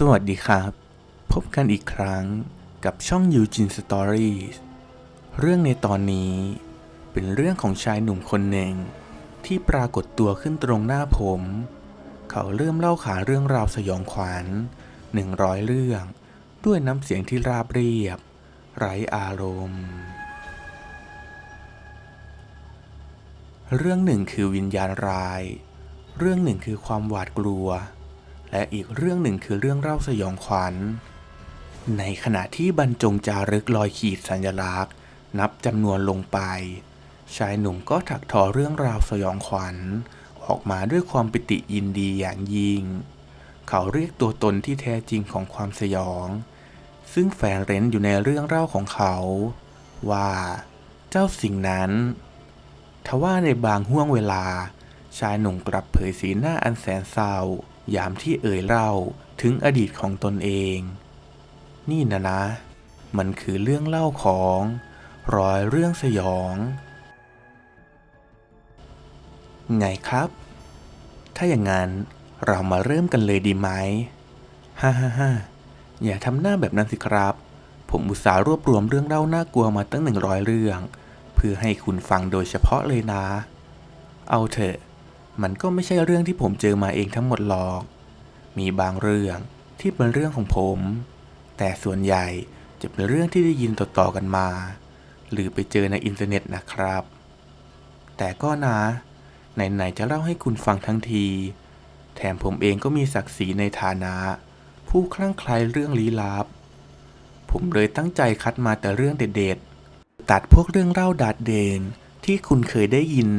สวัสดีครับ พบกันอีกครั้งกับช่อง Eugene Stories เรื่องในตอนนี้เป็นเรื่องของชายหนุ่มคนหนึ่ง ที่ปรากฏตัวขึ้นตรงหน้าผม เขาเริ่มเล่าขาเรื่องราวสยองขวัญหนึ่งร้อยเรื่อง ด้วยน้ำเสียงที่ราบเรียบ ไร้อารมณ์ เรื่องหนึ่งคือวิญญาณร้าย เรื่องหนึ่งคือความหวาดกลัว และอีกเรื่องหนึ่งคือเรื่องเล่าสยองขวัญ ในขณะที่บรรจงจารึกรอยขีดสัญลักษณ์ นับจำนวนลงไป ชายหนุ่มก็ถักทอเรื่องราวสยองขวัญ ออกมาด้วยความปิติยินดีอย่างยิ่ง เขาเรียกตัวตนที่แท้จริงของความสยอง ซึ่งแฝงเร้นอยู่ในเรื่องเล่าของเขา ว่าเจ้าสิ่งนั้นทว่าในบางห่วงเวลา ชายหนุ่มกลับเผยสีหน้าอันแสนเศร้า ยามที่เอ่ยเล่าถึงอดีตของตนเอง นี่นะนะ มันคือเรื่องเล่าของรอยเรื่องสยอง ไงครับ ถ้าอย่างนั้นเรามาเริ่มกันเลยดีไหมฮ่าฮ่าฮ่าอย่าทำหน้าแบบนั้นสิครับ ผมอุตส่าห์รวบรวมเรื่องเล่าน่ากลัวมาตั้งหนึ่งร้อยเรื่อง เพื่อให้คุณฟังโดยเฉพาะเลยนะ เอาเถอะ มันก็ไม่ใช่เรื่องที่ผมเจอมาเองทั้งหมดหรอก มีบางเรื่องที่เป็นเรื่องของผม แต่ส่วนใหญ่จะเป็นเรื่องที่ได้ยินต่อๆกันมา หรือไปเจอในอินเทอร์เน็ตนะครับ แต่ก็นะไหนๆจะเล่าให้คุณฟังทั้งที แถมผมเองก็มีศักดิ์ศรีในฐานะ ผู้คลั่งไคล้เรื่องลี้ลับ ผมเลยตั้งใจคัดมาแต่เรื่องเด็ดๆ ตัดพวกเรื่องเล่าดาดเดนที่คุณเคยได้ยิน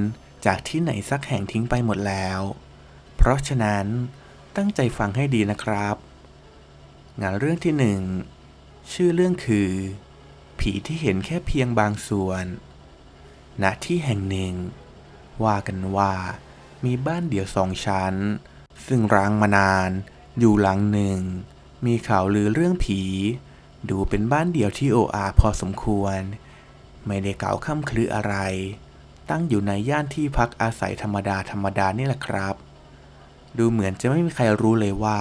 จากที่ไหนสักแห่งทิ้งไปหมดแล้ว เพราะฉะนั้นตั้งใจฟังให้ดีนะครับ งานเรื่องที่หนึ่งชื่อเรื่องคือ ผีที่เห็นแค่เพียงบางส่วน ณ ที่แห่งหนึ่ง ว่ากันว่า มีบ้านเดี่ยวสองชั้น ซึ่งร้างมานาน อยู่หลังหนึ่ง มีข่าวลือเรื่องผี ดูเป็นบ้านเดี่ยวที่โออาพอสมควร ไม่ได้เก่าค่ำคลืออะไร ตั้งอยู่ในย่านที่พักอาศัยธรรมดาธรรมดานี่แหละครับ ดูเหมือนจะไม่มีใครรู้เลยว่า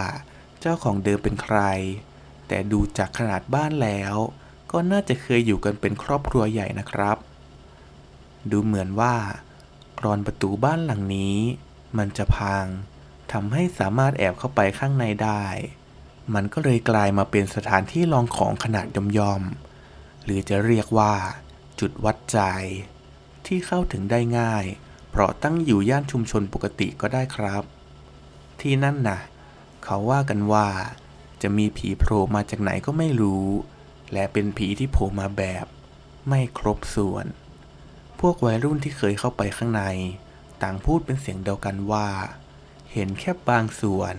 เจ้าของเดิมเป็นใคร แต่ดูจากขนาดบ้านแล้ว ก็น่าจะเคยอยู่กันเป็นครอบครัวใหญ่นะครับ ดูเหมือนว่ากรอนประตูบ้านหลังนี้ มันจะพังทำให้สามารถแอบเข้าไปข้างในได้ มันก็เลยกลายมาเป็นสถานที่ลองของขนาดย่อมๆหรือจะเรียกว่า จุดวัดใจ ที่เข้าถึงได้ง่าย เพราะตั้งอยู่ย่านชุมชนปกติก็ได้ครับ ที่นั่นนะเขาว่ากันว่า จะมีผีโผล่มาจากไหนก็ไม่รู้ และเป็นผีที่โผล่มาแบบ ไม่ครบส่วน พวกวัยรุ่นที่เคยเข้าไปข้างใน ต่างพูดเป็นเสียงเดียวกันว่า เห็นแค่บางส่วน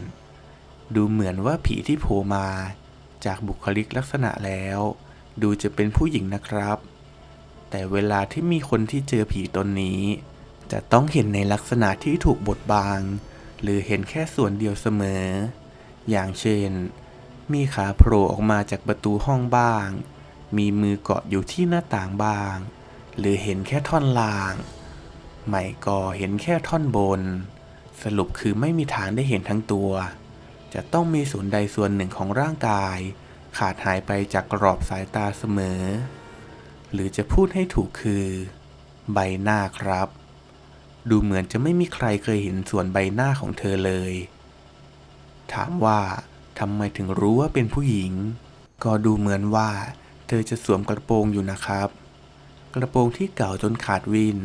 ดูเหมือนว่าผีที่โผล่มา จากบุคลิกลักษณะแล้ว ดูจะเป็นผู้หญิงนะครับ แต่เวลาที่มีคนที่เจอผีตนนี้ จะต้องเห็นในลักษณะที่ถูกบดบังหรือเห็นแค่ส่วนเดียวเสมอ อย่างเช่น มีขาโผล่ออกมาจากประตูห้องบ้าง มีมือเกาะอยู่ที่หน้าต่างบ้าง หรือเห็นแค่ท่อนล่าง ไม่ก็เห็นแค่ท่อนบน สรุปคือไม่มีทางได้เห็นทั้งตัว จะต้องมีส่วนใดส่วนหนึ่งของร่างกาย ขาดหายไปจากกรอบสายตาเสมอ หรือจะพูดให้ถูกคือ ใบหน้าครับ ดูเหมือนจะไม่มีใครเคยเห็นส่วนใบหน้าของเธอเลย ถามว่าทำไมถึงรู้ว่าเป็นผู้หญิง ก็ดูเหมือนว่า เธอจะสวมกระโปรงอยู่นะครับ กระโปรงที่เก่าจนขาดวิน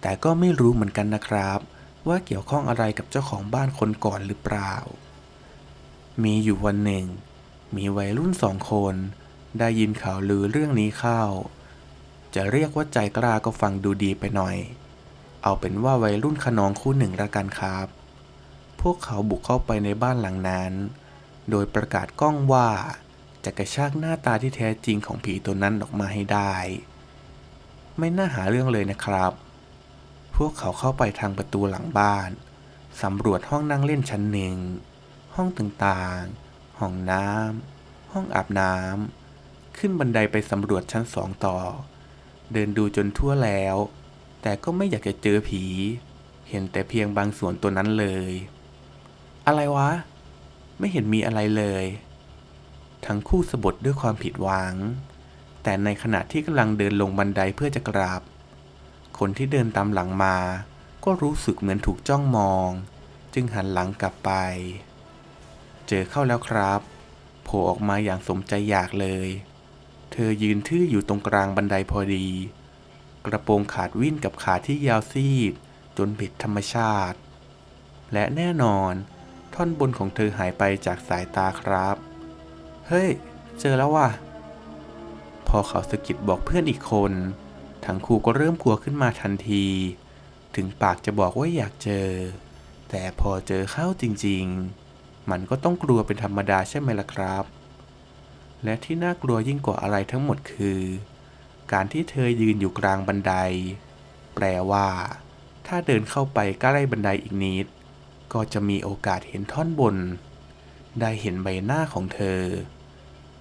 แต่ก็ไม่รู้เหมือนกันนะครับ ว่าเกี่ยวข้องอะไรกับเจ้าของบ้านคนก่อนหรือเปล่า มีอยู่วันหนึ่ง มีวัยรุ่นสองคน ได้ยินข่าวลือเรื่องนี้เข้า จะเรียกว่าใจกล้าก็ฟังดูดีไปหน่อย เอาเป็นว่าวัยรุ่นขนองคู่หนึ่งละกันครับ พวกเขาบุกเข้าไปในบ้านหลังนั้น โดยประกาศกล้องว่า จะกระชากหน้าตาที่แท้จริงของผีตัวนั้นออกมาให้ได้ ไม่น่าหาเรื่องเลยนะครับ พวกเขาเข้าไปทางประตูหลังบ้านสำรวจห้องนั่งเล่นชั้นหนึ่ง ห้องต่างๆ ห้องน้ำห้องอาบน้ำขึ้นบันไดไปสำรวจชั้นสองต่อ เดินดูจนทั่วแล้ว แต่ก็ไม่อยากจะเจอผี เห็นแต่เพียงบางส่วนตัวนั้นเลย อะไรวะ ไม่เห็นมีอะไรเลย ทั้งคู่สะบดด้วยความผิดหวัง แต่ในขณะที่กำลังเดินลงบันไดเพื่อจะกราบ คนที่เดินตามหลังมา ก็รู้สึกเหมือนถูกจ้องมอง จึงหันหลังกลับไป เจอเข้าแล้วครับ โผล่ออกมาอย่างสมใจอยากเลย เธอยืนทื่ออยู่ตรงกลางบันไดพอดี กระโปรงขาดวิ่นกับขาที่ยาวซีด จนผิดธรรมชาติ และแน่นอน ท่อนบนของเธอหายไปจากสายตาครับ เฮ้ย เจอแล้วว่ะ พอเขาสะกิดบอกเพื่อนอีกคน ทั้งคู่ก็เริ่มกลัวขึ้นมาทันที ถึงปากจะบอกว่าอยากเจอ แต่พอเจอเข้าจริง ๆ มันก็ต้องกลัวเป็นธรรมดาใช่ไหมล่ะครับ และที่น่ากลัวยิ่งกว่าอะไรทั้งหมดคือ การที่เธอยืนอยู่กลางบันได แปลว่า ถ้าเดินเข้าไปใกล้บันไดอีกนิด ก็จะมีโอกาสเห็นท่อนบน ได้เห็นใบหน้าของเธอ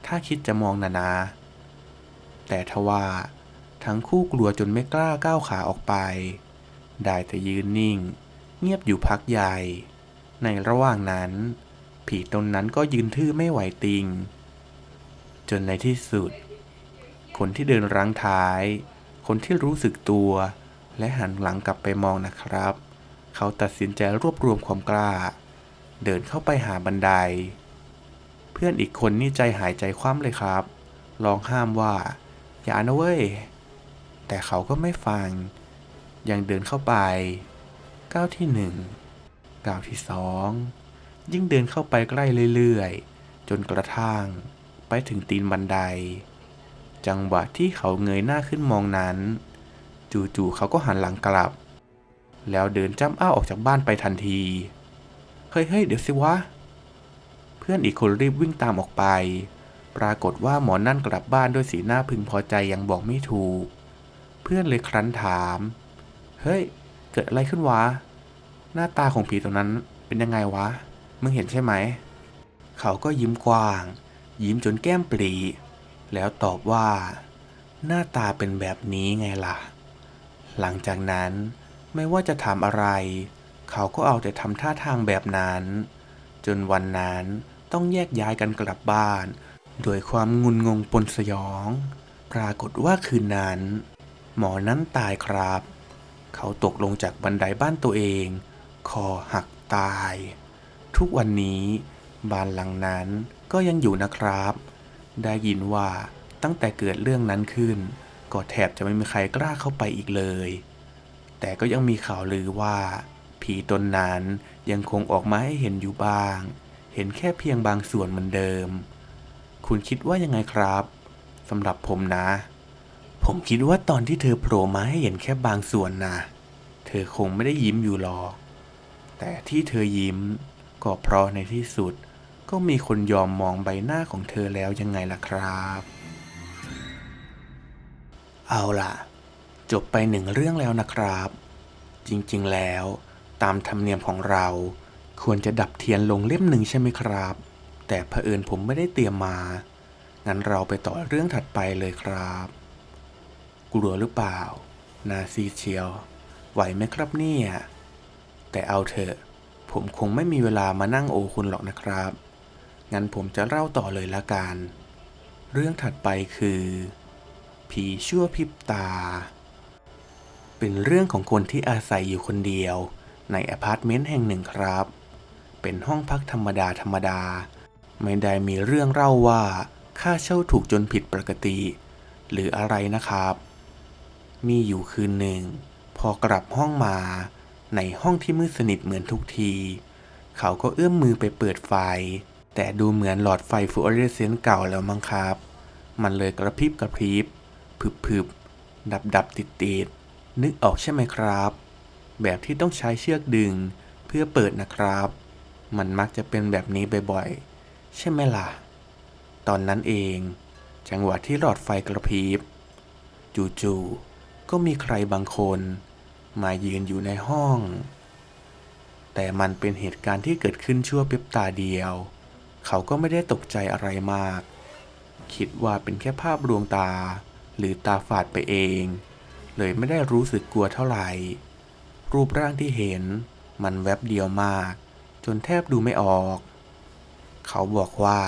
ถ้าคิดจะมองนานา แต่ทว่าทั้งคู่กลัวจนไม่กล้าก้าวขาออกไป ได้แต่ยืนนิ่ง เงียบอยู่พักใหญ่ ในระหว่างนั้น ผีตนนั้นก็ยืนทื่อไม่ไหวติง จนในที่สุด คนที่เดินรั้งท้าย คนที่รู้สึกตัว และหันหลังกลับไปมองนะครับ เขาตัดสินใจรวบรวมความกล้า เดินเข้าไปหาบันได เพื่อนอีกคนนี่ใจหายใจคว่ำเลยครับ ลองห้ามว่า อย่านะเว้ย แต่เขาก็ไม่ฟัง ยังเดินเข้าไป ก้าวที่หนึ่งก้าวที่สองยิ่งเดินเข้าไปใกล้เรื่อยๆ จนกระทั่ง ไปถึงตีนบันได จังหวะที่เขาเงยหน้าขึ้นมองนั้น จู่ๆเขาก็หันหลังกลับ แล้วเดินจ้ำอ้าวออกจากบ้านไปทันที เฮ้ยเฮ้ยเดี๋ยวสิวะ เพื่อนอีกคนรีบวิ่งตามออกไป ปรากฏว่าหมอนั่นกลับบ้านด้วยสีหน้าพึงพอใจยังบอกไม่ถูก เพื่อนเลยครั้นถาม เฮ้ย เกิดอะไรขึ้นวะ หน้าตาของผีตรงนั้นเป็นยังไงวะ มึงเห็นใช่ไหม เขาก็ยิ้มกว้าง ยิ้มจนแก้มปรี แล้วตอบว่า หน้าตาเป็นแบบนี้ไงล่ะ หลังจากนั้นไม่ว่าจะถามอะไร เขาก็เอาแต่ทำท่าทางแบบนั้น จนวันนั้นต้องแยกย้ายกันกลับบ้าน โดยความงุนงงปนสยอง ปรากฏว่าคืนนั้น หมอนั้นตายครับ เขาตกลงจากบันไดบ้านตัวเอง คอหักตาย ทุกวันนี้ บ้านหลังนั้นก็ยังอยู่นะครับ ได้ยินว่าตั้งแต่เกิดเรื่องนั้นขึ้น ก็แทบจะไม่มีใครกล้าเข้าไปอีกเลย แต่ก็ยังมีข่าวลือว่า ผีตนนั้นยังคงออกมาให้เห็นอยู่บ้าง เห็นแค่เพียงบางส่วนเหมือนเดิม คุณคิดว่ายังไงครับสำหรับผมนะ ผมคิดว่าตอนที่เธอโผล่มาให้เห็นแค่บางส่วนนะเธอคงไม่ได้ยิ้มอยู่หรอก แต่ที่เธอยิ้มก็เพราะในที่สุด ก็มีคนยอมมองใบหน้าของเธอแล้วยังไงล่ะครับ เอาล่ะ จบไปหนึ่งเรื่องแล้วนะครับ จริงๆแล้ว ตามธรรมเนียมของเรา ควรจะดับเทียนลงเล่มหนึ่งใช่ไหมครับ แต่เผอิญผมไม่ได้เตรียมมา งั้นเราไปต่อเรื่องถัดไปเลยครับ กลัวหรือเปล่า นาซีเชียว ไหวไหมครับเนี่ย แต่เอาเถอะผมคงไม่มีเวลามานั่งโอคุณหรอกนะครับ งั้นผมจะเล่าต่อเลยละกัน เรื่องถัดไปคือ ผีชั่วพริบตา เป็นเรื่องของคนที่อาศัยอยู่คนเดียว ในอพาร์ตเมนต์แห่งหนึ่งครับ เป็นห้องพักธรรมดาธรรมดา ไม่ได้มีเรื่องเล่าว่าค่าเช่าถูกจนผิดปกติ หรืออะไรนะครับ มีอยู่คืนหนึ่ง พอกลับห้องมาในห้องที่มืดสนิทเหมือนทุกที เขาก็เอื้อมมือไปเปิดไฟ แต่ดูเหมือนหลอดไฟฟลูออเรสเซนต์เก่าแล้วมั้งครับ มันเลยกระพริบกระพริบพึบพึบดับดับติดติดนึกออกใช่ไหมครับ แบบที่ต้องใช้เชือกดึงเพื่อเปิดนะครับ มันมักจะเป็นแบบนี้บ่อยๆ ใช่ไหมล่ะ ตอนนั้นเอง จังหวะที่หลอดไฟกระพริบ จู่ๆ ก็มีใครบางคน มายืนอยู่ในห้อง แต่มันเป็นเหตุการณ์ที่เกิดขึ้นชั่วพริบตาเดียว เขาก็ไม่ได้ตกใจอะไรมาก คิดว่าเป็นแค่ภาพลวงตา หรือตาฝาดไปเอง เลยไม่ได้รู้สึกกลัวเท่าไหร่ รูปร่างที่เห็นมันแวบเดียวมาก จนแทบดูไม่ออก เขาบอกว่า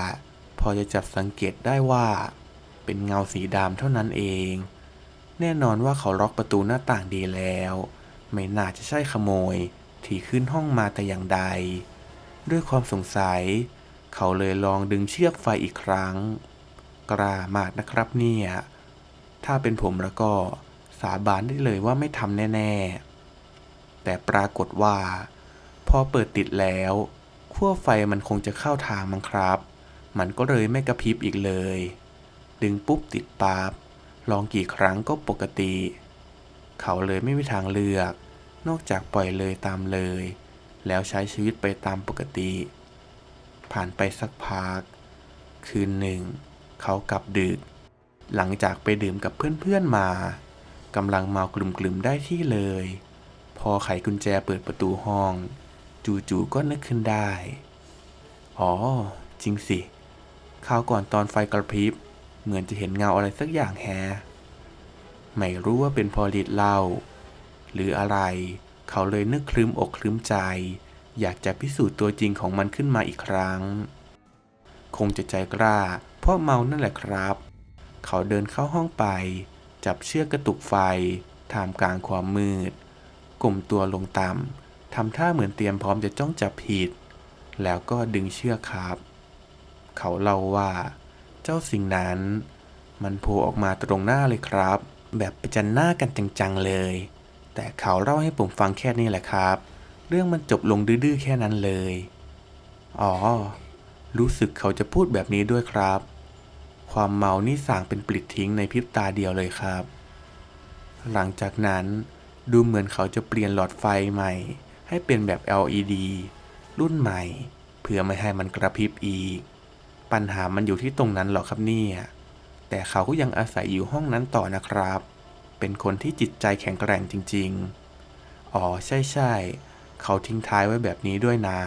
พอจะจับสังเกตได้ว่า เป็นเงาสีดำเท่านั้นเอง แน่นอนว่าเขาล็อกประตูหน้าต่างดีแล้ว ไม่น่าจะใช่ขโมยที่ขึ้นห้องมาแต่อย่างใด ด้วยความสงสัย เขาเลยลองดึงเชือกไฟอีกครั้ง กล้ามากนะครับเนี่ย ถ้าเป็นผมแล้วก็สาบานได้เลยว่าไม่ทำแน่ ๆ แต่ปรากฏว่า พอเปิดติดแล้วขั้วไฟมันคงจะเข้าทางมั้งครับ มันก็เลยไม่กระพริบอีกเลย ดึงปุ๊บติดปั๊บลองกี่ครั้งก็ปกติ เขาเลยไม่มีทางเลือก นอกจากปล่อยเลยตามเลย แล้วใช้ชีวิตไปตามปกติ ผ่านไปสักพัก คืนหนึ่ง เขากลับดึก หลังจากไปดื่มกับเพื่อนๆมากำลังเมากลุ่มๆได้ที่เลย พอไขกุญแจเปิดประตูห้อง จู่ๆก็นึกขึ้นได้ อ๋อ จริงสิคราวก่อนตอนไฟกระพริบ เหมือนจะเห็นเงาอะไรสักอย่างแฮไม่รู้ว่าเป็นพอฤทธิ์เล้าหรืออะไร เขาเลยนึกคลึ้มอกคลึ้มใจ อยากจะพิสูจน์ตัวจริงของมันขึ้นมาอีกครั้ง คงจะใจกล้า เพราะเมานั่นแหละครับ เขาเดินเข้าห้องไป จับเชือกกระตุกไฟท่ามกลางความมืดกลมตัวลงต่ำทำท่าเหมือนเตรียมพร้อมจะจ้องจับผิด แล้วก็ดึงเชือกครับ เขาเล่าว่า เจ้าสิ่งนั้น มันโผล่ออกมาตรงหน้าเลยครับ แบบประจันหน้ากันจังๆเลย แต่เขาเล่าให้ผมฟังแค่นี้แหละครับ เรื่องมันจบลงดื้อแค่นั้นเลย อ๋อ รู้สึกเขาจะพูดแบบนี้ด้วยครับ ความเมานี่สั่งเป็นปลิดทิ้งในพริบตาเดียวเลยครับ หลังจากนั้นดูเหมือนเขาจะเปลี่ยนหลอดไฟใหม่ ให้เป็นแบบ LED รุ่นใหม่ เพื่อไม่ให้มันกระพริบอีก ปัญหามันอยู่ที่ตรงนั้นหรอครับเนี่ยแต่เขาก็ยังอาศัยอยู่ห้องนั้นต่อนะครับ เป็นคนที่จิตใจแข็งแกร่งจริง ๆ อ๋อใช่ใช่ๆ เขาทิ้งท้ายไว้แบบนี้ด้วยนะ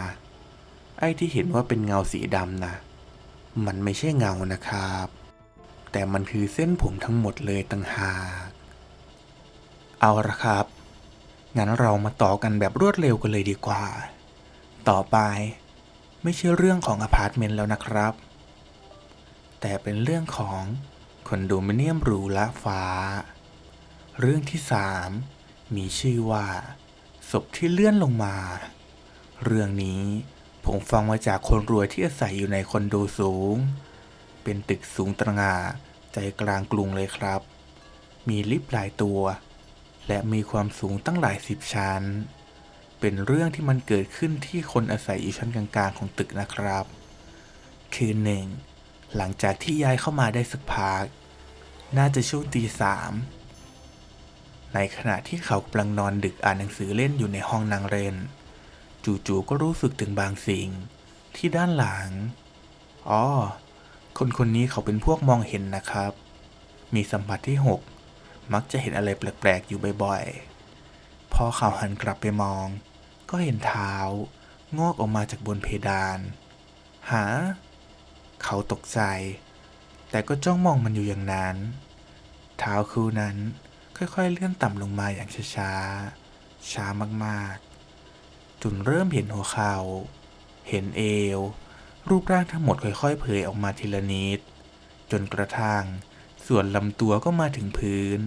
ไอ้ที่เห็นว่าเป็นเงาสีดำนะ มันไม่ใช่เงานะครับ แต่มันคือเส้นผมทั้งหมดเลยต่างหาก เอาละครับ งั้นเรามาต่อกันแบบรวดเร็วกันเลยดีกว่า ต่อไป ไม่ใช่เรื่องของอพาร์ตเมนต์แล้วนะครับ แต่เป็นเรื่องของคอนโดมิเนียมหรูละฟ้า เรื่องที่สามมีชื่อว่า ศพที่เลื่อนลงมา เรื่องนี้ผมฟังมาจากคนรวยที่อาศัยอยู่ในคอนโดสูง เป็นตึกสูงตระหง่าใจกลางกรุงเลยครับ มีลิฟต์หลายตัว และมีความสูงตั้งหลายสิบชั้น เป็นเรื่องที่มันเกิดขึ้นที่คนอาศัยอยู่ชั้นกลางๆของตึกนะครับ คืนหนึ่ง หลังจากที่ย้ายเข้ามาได้สักพัก น่าจะช่วงตีสาม ในขณะที่เขากำลังนอนดึกอ่านหนังสือเล่นอยู่ในห้องนางเรน จู่ๆก็รู้สึกถึงบางสิ่ง ที่ด้านหลัง อ๋อ คนคนนี้เขาเป็นพวกมองเห็นนะครับ มีสัมผัสที่หกมักจะเห็นอะไรแปลกๆ อยู่บ่อยๆ พอเขาหันกลับไปมอง ก็เห็นเท้า งอกออกมาจากบนเพดาน หา เขาตกใจ แต่ก็จ้องมองมันอยู่อย่างนั้น เท้าคู่นั้น ค่อยๆ เลื่อนต่ำลงมาอย่างช้าๆ ช้ามากๆ จนเริ่มเห็นหัวเข่า เห็นเอว รูปร่างทั้งหมดค่อยๆ เผยออกมาทีละนิด จนกระทั่งส่วนลำตัวก็มาถึงพื้น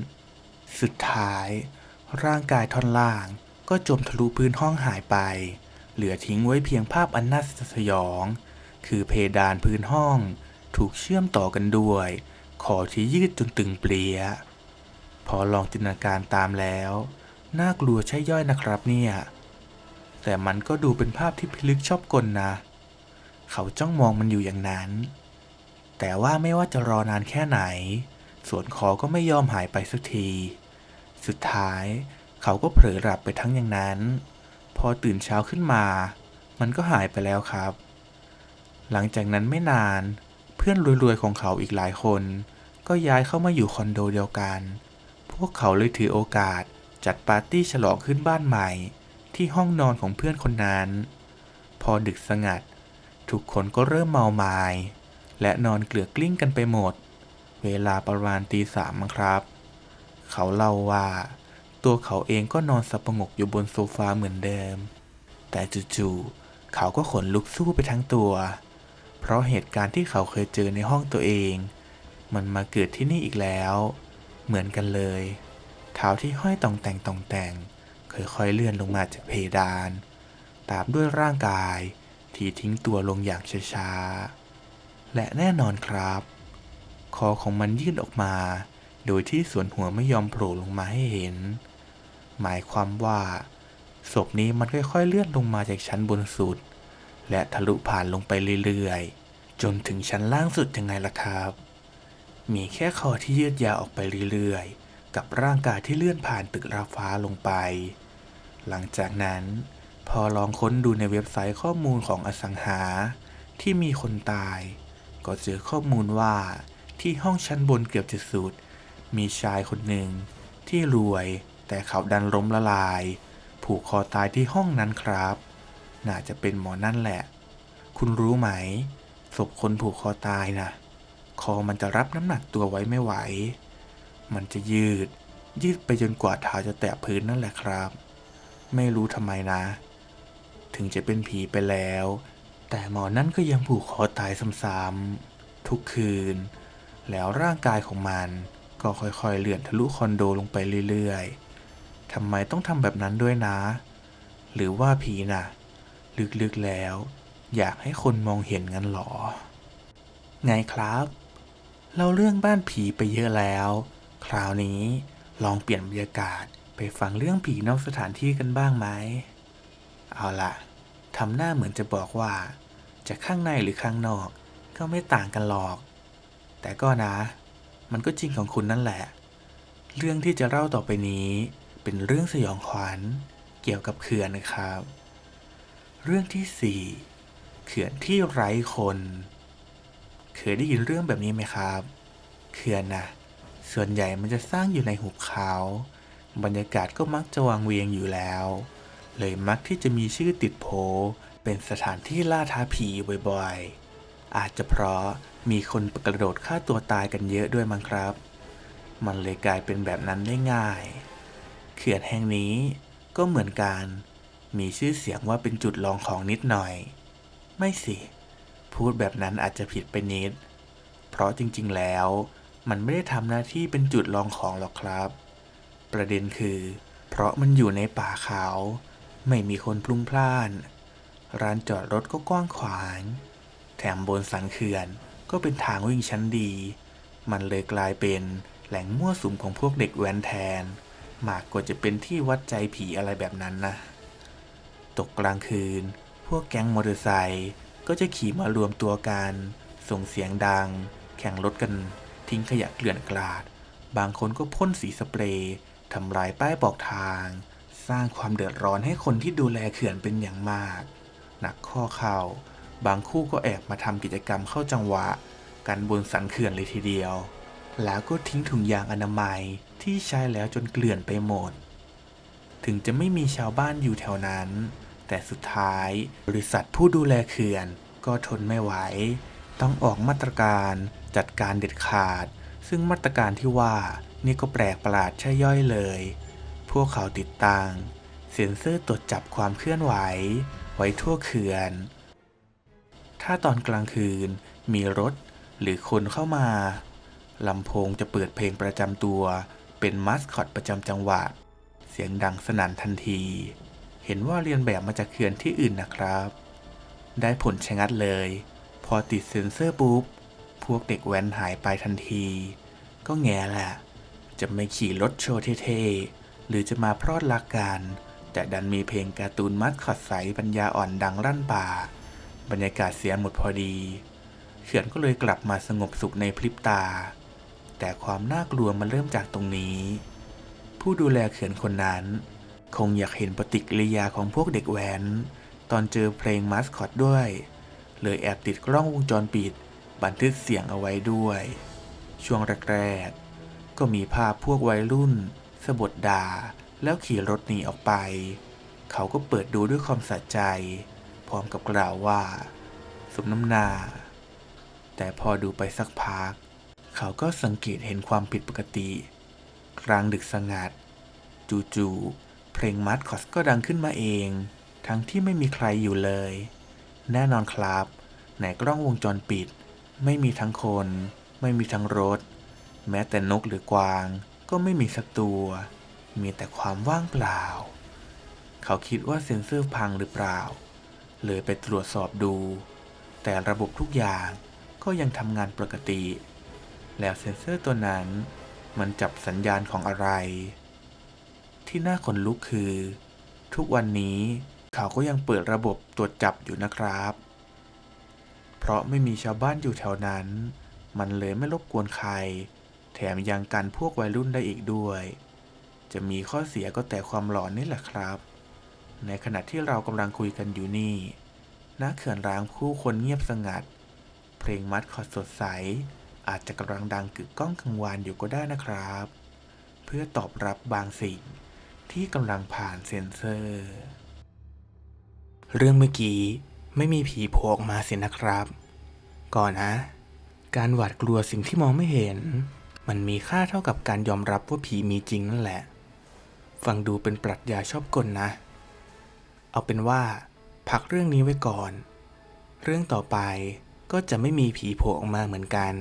สุดท้าย ร่างกายท่อนล่างก็จมทะลุพื้นห้องหายไป เหลือทิ้งไว้เพียงภาพอันน่าสยอง คือเพดานพื้นห้อง ถูกเชื่อมต่อกันด้วย ขอที่ยืดจนตึงเปลี่ย พอลองจินตนาการตามแล้ว น่ากลัวใช่ย่อยนะครับเนี่ย แต่มันก็ดูเป็นภาพที่พิลึกชอบกลนะ เขาจ้องมองมันอยู่อย่างนั้น แต่ว่าไม่ว่าจะรอนานแค่ไหนส่วนคอก็ไม่ยอมหายไปสักที สุดท้ายเขาก็เผลอหลับไปทั้งอย่างนั้น พอตื่นเช้าขึ้นมา มันก็หายไปแล้วครับ หลังจากนั้นไม่นาน เพื่อนรวยๆของเขาอีกหลายคน ก็ย้ายเข้ามาอยู่คอนโดเดียวกัน พวกเขาเลยถือโอกาสจัดปาร์ตี้ฉลองขึ้นบ้านใหม่ ที่ห้องนอนของเพื่อนคนนั้น พอดึกสงัด ทุกคนก็เริ่มเมาไมา้และนอนเกลือกกลิ้งกันไปหมด เวลาประมาณตีสามครับ เขาเล่าว่า ตัวเขาเองก็นอนสับปงกอยู่บนโซฟาเหมือนเดิม แต่จู่ๆเขาก็ขนลุกสู้ไปทั้งตัว เพราะเหตุการณ์ที่เขาเคยเจอในห้องตัวเอง มันมาเกิดที่นี่อีกแล้ว เหมือนกันเลยเท้าที่ห้อยต่องแต่งต่องแต่งค่อยๆเลื่อนลงมาจากเพดาน ตามด้วยร่างกายที่ทิ้งตัวลงอย่างช้าๆ และแน่นอนครับ คอของมันยื่นออกมา โดยที่ส่วนหัวไม่ยอมโผล่ลงมาให้เห็น หมายความว่าศพนี้มันค่อยๆเลื่อนลงมาจากชั้นบนสุด และทะลุผ่านลงไปเรื่อยๆ จนถึงชั้นล่างสุดยังไงล่ะครับ มีแค่คอที่ยืดยาวออกไปเรื่อยๆ กับร่างกายที่เลื่อนผ่านตึกราฟ้าลงไป หลังจากนั้น พอลองค้นดูในเว็บไซต์ข้อมูลของอสังหา ที่มีคนตาย ก็เจอข้อมูลว่าที่ห้องชั้นบนเกือบจะสุด มีชายคนหนึ่ง ที่รวยแต่เขาดันล้มละลาย ผูกคอตายที่ห้องนั้นครับ น่าจะเป็นหมอนั่นแหละ คุณรู้ไหมศพคนผูกคอตายนะ คอมันจะรับน้ำหนักตัวไว้ไม่ไหว มันจะยืด ยืดไปจนกว่าเท้าจะแตะพื้นนั่นแหละครับ ไม่รู้ทำไมนะ ถึงจะเป็นผีไปแล้ว แต่หมอนั่นก็ยังผูกคอตายซ้ำๆทุกคืน แล้วร่างกายของมันก็ค่อยๆเลื่อนทะลุคอนโดลงไปเรื่อยๆทำไมต้องทำแบบนั้นด้วยนะ หรือว่าผีน่ะ ลึกๆแล้ว อยากให้คนมองเห็นงั้นหรอ ไงครับ เราเรื่องบ้านผีไปเยอะแล้ว คราวนี้ลองเปลี่ยนบรรยากาศไปฟังเรื่องผีนอกสถานที่กันบ้างไหม เอาล่ะทำหน้าเหมือนจะบอกว่า จะข้างในหรือข้างนอกก็ไม่ต่างกันหรอก แต่ก็นะ มันก็จริงของคุณนั่นแหละ เรื่องที่จะเล่าต่อไปนี้เป็นเรื่องสยองขวัญเกี่ยวกับเขื่อนนะครับ เรื่องที่สี่เขื่อนที่ไร้คน เคยได้ยินเรื่องแบบนี้ไหมครับเขื่อนนะส่วนใหญ่มันจะสร้างอยู่ในหุบเขา บรรยากาศก็มักจะวังเวียงอยู่แล้ว เลยมักที่จะมีชื่อติดโผเป็นสถานที่ล่าท้าผีบ่อยๆ อาจจะเพราะมีคนกระโดดฆ่าตัวตายกันเยอะด้วยมั้งครับ มันเลยกลายเป็นแบบนั้นได้ง่าย เขื่อนแห่งนี้ก็เหมือนกัน มีชื่อเสียงว่าเป็นจุดลองของนิดหน่อย ไม่สิ พูดแบบนั้นอาจจะผิดไปนิด เพราะจริงๆแล้ว มันไม่ได้ทำหน้าที่เป็นจุดลองของหรอกครับ ประเด็นคือ เพราะมันอยู่ในป่าเขา ไม่มีคนพลุงพล่าน ร้านจอดรถก็กว้างขวาง แถมบนสันเขื่อนก็เป็นทางวิ่งชั้นดี มันเลยกลายเป็นแหล่งมั่วสุมของพวกเด็กแว้นแทน มากกว่าจะเป็นที่วัดใจผีอะไรแบบนั้นนะ ตกกลางคืน พวกแก๊งมอเตอร์ไซค์ ก็จะขี่มารวมตัวกัน ส่งเสียงดัง แข่งรถกัน ทิ้งขยะเกลื่อนกลาด บางคนก็พ่นสีสเปรย์ทำลายป้ายบอกทาง สร้างความเดือดร้อนให้คนที่ดูแลเขื่อนเป็นอย่างมาก หนักข้อเข่า บางคู่ก็แอบมาทำกิจกรรมเข้าจังหวะ กันบนสันเขื่อนเลยทีเดียว แล้วก็ทิ้งถุงยางอนามัยที่ใช้แล้วจนเกลื่อนไปหมด ถึงจะไม่มีชาวบ้านอยู่แถวนั้น แต่สุดท้าย บริษัทผู้ดูแลเขื่อน ก็ทนไม่ไหว ต้องออกมาตรการจัดการเด็ดขาด ซึ่งมาตรการที่ว่านี่ก็แปลกประหลาดใช่ย่อยเลย พวกเขาติดตั้งเซ็นเซอร์ตรวจจับความเคลื่อนไหว ไว้ทั่วเขื่อน ถ้าตอนกลางคืนมีรถหรือคนเข้ามาลำโพงจะเปิดเพลงประจำตัวเป็นมัสคอตประจำจังหวัด เสียงดังสนั่นทันที เห็นว่าเรียนแบบมาจากเขื่อนที่อื่นนะครับ ได้ผลชะงัดเลย พอติดเซ็นเซอร์ปุ๊บ พวกเด็กแว้นหายไปทันที ก็แง่แหละ จะไม่ขี่รถโชว์เท่ๆ หรือจะมาพรอดรักกันแต่ดันมีเพลงการ์ตูนมัดขอดใสปัญญาอ่อนดังรั่นป่า บรรยากาศเสียหมดพอดี เขื่อนก็เลยกลับมาสงบสุขในพริบตา แต่ความน่ากลัวมันเริ่มจากตรงนี้ ผู้ดูแลเขื่อนคนนั้น คงอยากเห็นปฏิกิริยาของพวกเด็กแว้นตอนเจอเพลงมัสคอตด้วย เลยแอบติดกล้องวงจรปิด บันทึกเสียงเอาไว้ด้วย ช่วงแรกๆ ก็มีภาพพวกวัยรุ่นสะบดด่า แล้วขี่รถหนีออกไป เขาก็เปิดดูด้วยความสะใจ พร้อมกับกล่าวว่า สมน้ำหนา แต่พอดูไปสักพัก เขาก็สังเกตเห็นความผิดปกติ กลางดึกสงัด จู่ๆ เพลงมัดคอสก็ดังขึ้นมาเอง ทั้งที่ไม่มีใครอยู่เลย แน่นอนครับในกล้องวงจรปิด ไม่มีทั้งคน ไม่มีทั้งรถ แม้แต่นกหรือกวาง ก็ไม่มีสักตัว มีแต่ความว่างเปล่า เขาคิดว่าเซ็นเซอร์พังหรือเปล่า เลยไปตรวจสอบดู แต่ระบบทุกอย่างก็ยังทำงานปกติ แล้วเซ็นเซอร์ตัวนั้นมันจับสัญญาณของอะไร ที่น่าขนลุกคือ ทุกวันนี้เขาก็ยังเปิดระบบตรวจจับอยู่นะครับ เพราะไม่มีชาวบ้านอยู่แถวนั้น มันเลยไม่รบกวนใคร แถมยังกันพวกวัยรุ่นได้อีกด้วย จะมีข้อเสียก็แต่ความหลอนนี่แหละครับ ในขณะที่เรากำลังคุยกันอยู่นี่ณเขื่อนร้างผู้คนเงียบสงัด เพลงมัดคอสดใส อาจจะกำลังดังกึกก้องกังวานอยู่ก็ได้นะครับ เพื่อตอบรับบางสิ่ง ที่กำลังผ่านเซ็นเซอร์ เรื่องเมื่อกี้ไม่มีผีโผล่ออกมาสินะครับ ก่อนนะ การหวาดกลัวสิ่งที่มองไม่เห็น มันมีค่าเท่ากับการยอมรับว่าผีมีจริงนั่นแหละ ฟังดูเป็นปรัชญาชอบกลนะ เอาเป็นว่า พักเรื่องนี้ไว้ก่อน เรื่องต่อไปก็จะไม่มีผีโผล่ออกมาเหมือนกัน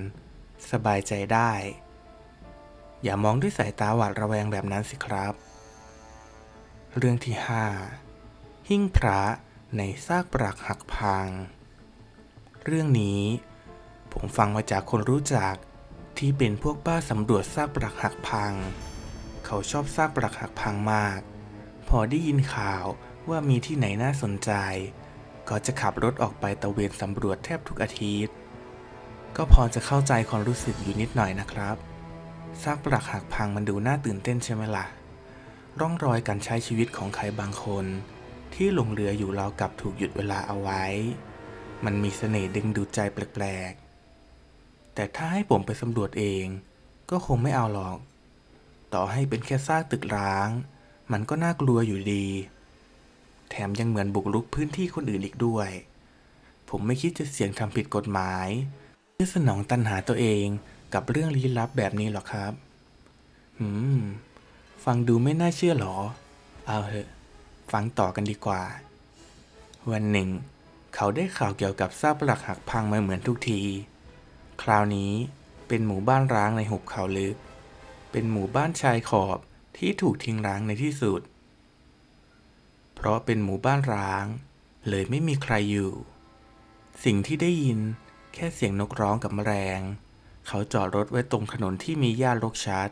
สบายใจได้ อย่ามองด้วยสายตาหวาดระแวงแบบนั้นสิครับ เรื่องที่ 5 หิ้งพระในซากปรักหักพัง เรื่องนี้ ผมฟังมาจากคนรู้จักที่เป็นพวกบ้าสำรวจซากปรักหักพัง เขาชอบซากปรักหักพังมาก พอได้ยินข่าวว่ามีที่ไหนน่าสนใจ ก็จะขับรถออกไปตะเวนสำรวจแทบทุกอาทิตย์ ก็พอจะเข้าใจความรู้สึกอยู่นิดหน่อยนะครับ ซากปรักหักพังมันดูน่าตื่นเต้นใช่ไหมล่ะ ร่องรอยการใช้ชีวิตของใครบางคน ที่หลงเหลืออยู่ราวกับถูกหยุดเวลาเอาไว้ มันมีเสน่ห์ดึงดูดใจแปลกๆ แต่ถ้าให้ผมไปสำรวจเอง ก็คงไม่เอาหรอก ต่อให้เป็นแค่ซากตึกร้าง มันก็น่ากลัวอยู่ดี แถมยังเหมือนบุกรุกพื้นที่คนอื่นอีกด้วย ผมไม่คิดจะเสี่ยงทำผิดกฎหมายเพื่อสนองตันหาตัวเองกับเรื่องลี้ลับแบบนี้หรอกครับหืม ฟังดูไม่น่าเชื่อหรอ เอาเถอะ ฟังต่อกันดีกว่า วันหนึ่ง เขาได้ข่าวเกี่ยวกับซากปรักหักพังมาเหมือนทุกที คราวนี้เป็นหมู่บ้านร้างในหุบเขาลึก เป็นหมู่บ้านชายขอบที่ถูกทิ้งร้างในที่สุด เพราะเป็นหมู่บ้านร้าง เลยไม่มีใครอยู่ สิ่งที่ได้ยินแค่เสียงนกร้องกับแมลง เขาจอดรถไว้ตรงถนนที่มีหญ้ารกชัด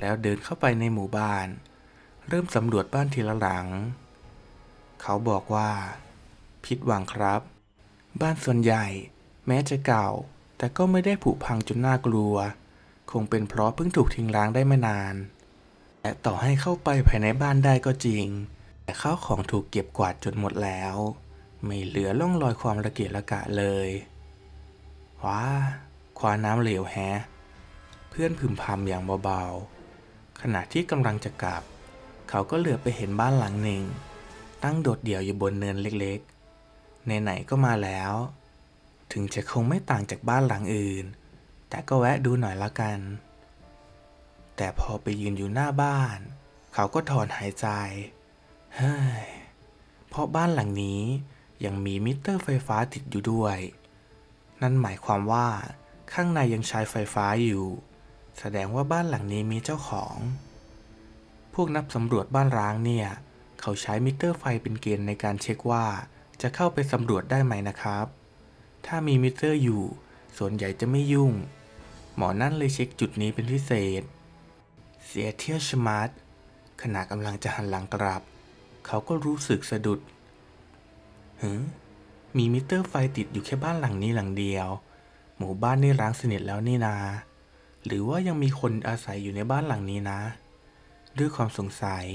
แล้วเดินเข้าไปในหมู่บ้าน เริ่มสำรวจบ้านทีละหลัง เขาบอกว่าผิดหวังครับ บ้านส่วนใหญ่แม้จะเก่า แต่ก็ไม่ได้ผุพังจนน่ากลัว คงเป็นเพราะเพิ่งถูกทิ้งร้างได้ไม่นาน และต่อให้เข้าไปภายในบ้านได้ก็จริง แต่ข้าวของถูกเก็บกวาดจนหมดแล้ว ไม่เหลือร่องรอยความระเกียระกะเลยว้าคว้าน้ำเหลวแฮะ เพื่อนพึมพำอย่างเบาๆ ขณะที่กำลังจะกลับ เขาก็เหลือไปเห็นบ้านหลังหนึ่ง ตั้งโดดเดี่ยวอยู่บนเนินเล็กๆ ไหนๆก็มาแล้ว ถึงจะคงไม่ต่างจากบ้านหลังอื่น แต่ก็แวะดูหน่อยละกัน แต่พอไปยืนอยู่หน้าบ้าน เขาก็ถอนหายใจ เฮ้ย เพราะบ้านหลังนี้ยังมีมิเตอร์ไฟฟ้าติดอยู่ด้วย นั่นหมายความว่าข้างในยังใช้ไฟฟ้าอยู่ แสดงว่าบ้านหลังนี้มีเจ้าของ พวกนักสำรวจบ้านร้างเนี่ย เขาใช้มิเตอร์ไฟเป็นเกณฑ์ในการเช็คว่าจะเข้าไปสำรวจได้ไหมนะครับ ถ้ามีมิเตอร์อยู่ ส่วนใหญ่จะไม่ยุ่ง หมอนั่นเลยเช็คจุดนี้เป็นพิเศษ เสียเที่ยวชะมัดขณะกำลังจะหันหลังกลับ เขาก็รู้สึกสะดุดหือมีมิเตอร์ไฟติดอยู่แค่บ้านหลังนี้หลังเดียว หมู่บ้านนี่ร้างสนิทแล้วนี่นา หรือว่ายังมีคนอาศัยอยู่ในบ้านหลังนี้นะ ด้วยความสงสัย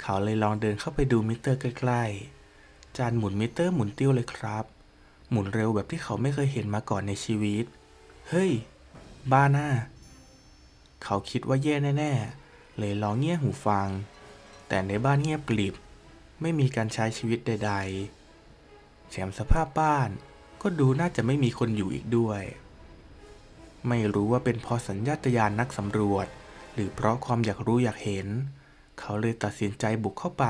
เขาเลยลองเดินเข้าไปดูมิเตอร์ใกล้ๆ จานหมุนมิเตอร์หมุนติ้วเลยครับ หมุนเร็วแบบที่เขาไม่เคยเห็นมาก่อนในชีวิต เฮ้ย บ้าหน้า เขาคิดว่าแย่แน่ๆ เลยลองเงี่ยหูฟัง แต่ในบ้านเงียบกลิบ ไม่มีการใช้ชีวิตใด ๆแถมสภาพบ้านก็ดูน่าจะไม่มีคนอยู่อีกด้วย ไม่รู้ว่าเป็นเพราะสัญญาตญาณนักสำรวจ หรือเพราะความอยากรู้อยากเห็น เขาเลยตัดสินใจบุกเข้าไป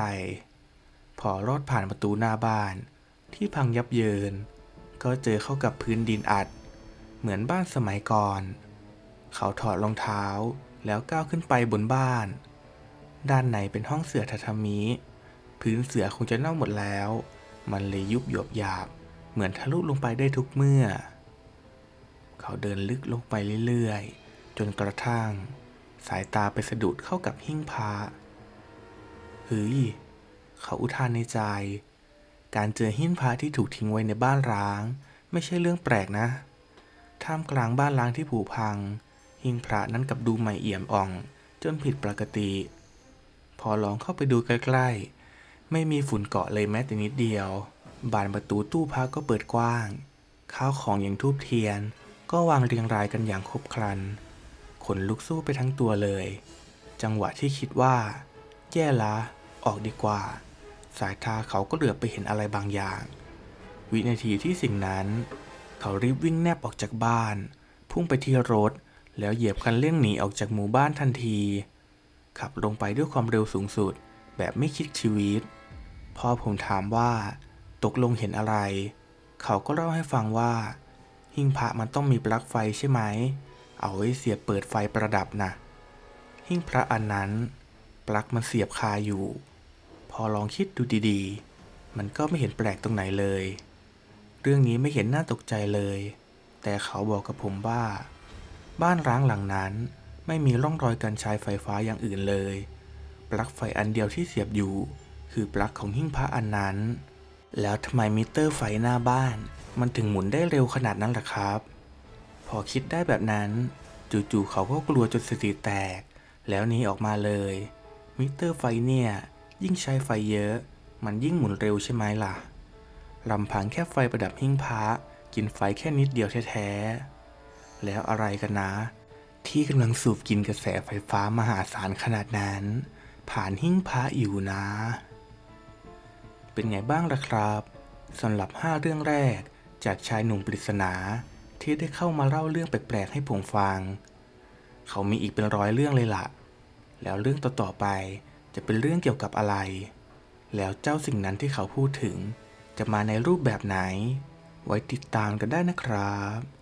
พอรอดผ่านประตูหน้าบ้าน ที่พังยับเยิน ก็เจอเข้ากับพื้นดินอัด เหมือนบ้านสมัยก่อน เขาถอดรองเท้าแล้วก้าวขึ้นไปบนบ้าน ด้านในเป็นห้องเสื่อทาทามิ พื้นเสื่อคงจะเน่าหมดแล้ว มันเลยยุบหยบหยาบ เหมือนทะลุลงไปได้ทุกเมื่อ เขาเดินลึกลงไปเรื่อยๆ จนกระทั่ง สายตาไปสะดุดเข้ากับหิ้งพระเฮ้ย เขาอุทานในใจ การเจอหิ้งพระที่ถูกทิ้งไว้ในบ้านร้าง ไม่ใช่เรื่องแปลกนะ ท่ามกลางบ้านร้างที่ผุพัง หิ้งพระนั้นกลับดูใหม่เอี่ยมอ่อง จนผิดปกติ พอลองเข้าไปดูใกล้ๆ ไม่มีฝุ่นเกาะเลยแม้แต่นิดเดียว บานประตูตู้พักก็เปิดกว้าง ข้าวของอย่างทูบเทียน ก็วางเรียงรายกันอย่างครบครัน ขนลุกสู้ไปทั้งตัวเลย จังหวะที่คิดว่า แย่ละออกดีกว่า สายตาเขาก็เหลือบไปเห็นอะไรบางอย่าง วินาทีที่สิ่งนั้น เขารีบวิ่งแนบออกจากบ้าน พุ่งไปที่รถ แล้วเหยียบคันเร่งหนีออกจากหมู่บ้านทันที ขับลงไปด้วยความเร็วสูงสุด แบบไม่คิดชีวิต พอผมถามว่า ตกลงเห็นอะไร เขาก็เล่าให้ฟังว่า หิ้งพระมันต้องมีปลั๊กไฟใช่ไหม เอาไว้เสียบเปิดไฟประดับนะ หิ้งพระอันนั้น ปลั๊กมันเสียบคาอยู่ พอลองคิดดูดีๆ มันก็ไม่เห็นแปลกตรงไหนเลย เรื่องนี้ไม่เห็นน่าตกใจเลย แต่เขาบอกกับผมว่า บ้านร้างหลังนั้นไม่มีร่องรอยการใช้ไฟฟ้าอย่างอื่นเลย ปลั๊กไฟอันเดียวที่เสียบอยู่ คือปลั๊กของหิ้งพระอันนั้น แล้วทำไมมิเตอร์ไฟหน้าบ้าน มันถึงหมุนได้เร็วขนาดนั้นล่ะครับ พอคิดได้แบบนั้น จู่ๆเขาก็กลัวจนสติแตก แล้วหนีออกมาเลย มิเตอร์ไฟเนี่ย ยิ่งใช้ไฟเยอะ มันยิ่งหมุนเร็วใช่ไหมล่ะลำพังแค่ไฟประดับหิ้งพระกินไฟแค่นิดเดียวแท้ๆ แล้วอะไรกันนะ ที่กำลังสูบกินกระแสไฟฟ้ามหาศาลขนาดนั้น ผ่านหิ้งพระอยู่นะ เป็นไงบ้างล่ะครับสำหรับ 5 เรื่องแรก จากชายหนุ่มปริศนาที่ได้เข้ามาเล่าเรื่องแปลกๆให้ผมฟัง เขามีอีกเป็นร้อยเรื่องเลยล่ะ แล้วเรื่องต่อๆไปจะเป็นเรื่องเกี่ยวกับอะไร แล้วเจ้าสิ่งนั้นที่เขาพูดถึง จะมาในรูปแบบไหน ไว้ติดตามกันได้นะครับ